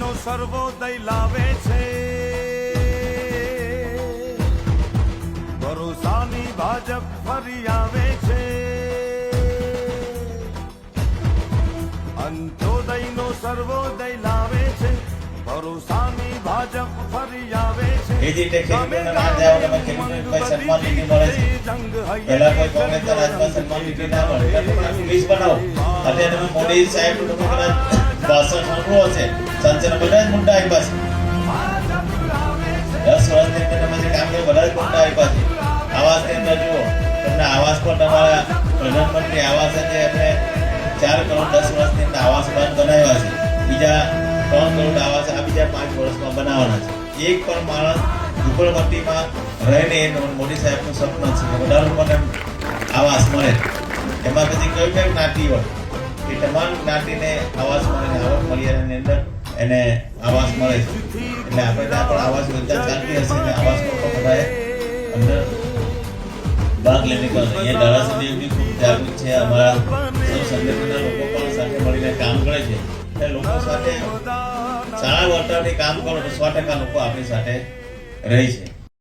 સર્વોદય લાવે છે. ભરોસાની ભાજપ ફરી આવે છે. અંત્યોદયનો સર્વોદય લાવે છે. ભરોસાની ભાજપ ફરી આવે છે. ના ના બનાવો અને મોદી સાહેબ ભાષણ સાંભળવું છે. સંસદના બધા જ મુદ્દા આપ્યા છે. દસ વર્ષની અંદર તમે જે કામ કર્યું, બધા જ મુદ્દા આપ્યા છે. આવાસની અંદર જુઓ. તમને આવાસ પર તમારા પ્રધાનમંત્રી આવાસ જે એમને ચાર કરોડ દસ વર્ષની અંદર આવાસ બંધ બનાવ્યા છે. બીજા ત્રણ કરોડ આવાસ આ બીજા પાંચ વર્ષમાં બનાવવાના છે. એક પણ માણસ ઝુંપડપટ્ટીમાં રહીને મોદી સાહેબનું સપનું છે બધા લોકોને આવાસ મળે. એમાં પછી કયું કયું જ્ઞાતિ હોય? એ તમામ જ્ઞાતિને આવાસ મળે આવક મર્યાદાની અંદર એને આવાસ મળે છે. એટલે આપણે ત્યાં પણ આવાસ યોજના ચાલતી હશે ને આવાસમાં પણ બધાએ અંદર ભાગ લેને કહો અહીંયા ધારાસભ્ય બી ખૂબ જાગૃત છે. અમારા સૌ સંગઠનના લોકો પણ સાથે મળીને કામ કરે છે. એટલે લોકો સાથે સારા વર્તનથી કામ કરો તો સો ટકા લોકો આપણી સાથે રહી છે.